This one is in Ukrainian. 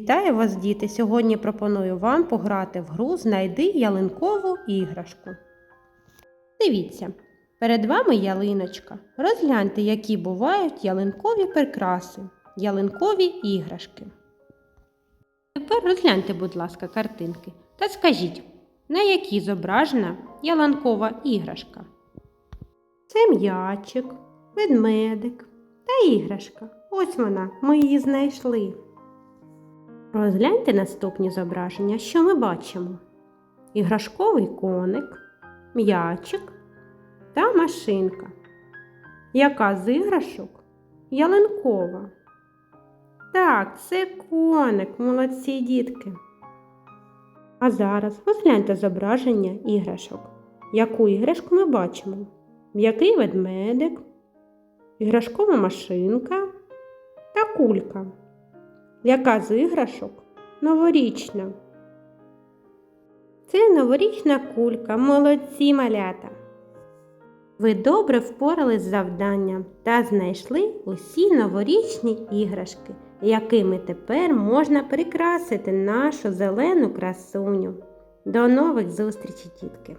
Вітаю вас, діти! Сьогодні пропоную вам пограти в гру Знайди ялинкову іграшку. Дивіться, перед вами ялиночка. Розгляньте, які бувають ялинкові прикраси, ялинкові іграшки. Тепер розгляньте, будь ласка, картинки та скажіть, на якій зображена ялинкова іграшка. Це м'ячик, ведмедик та іграшка. Ось вона, ми її знайшли. Розгляньте наступні зображення, що ми бачимо: іграшковий коник, м'ячик та машинка. Яка з іграшок? Ялинкова. Так, це коник, молодці дітки. А зараз розгляньте зображення іграшок. Яку іграшку ми бачимо? М'який ведмедик, іграшкова машинка та кулька. Яка з іграшок? Новорічна. Це новорічна кулька, молодці малята. Ви добре впорались з завданням та знайшли усі новорічні іграшки, якими тепер можна прикрасити нашу зелену красуню. До нових зустрічей, дітки!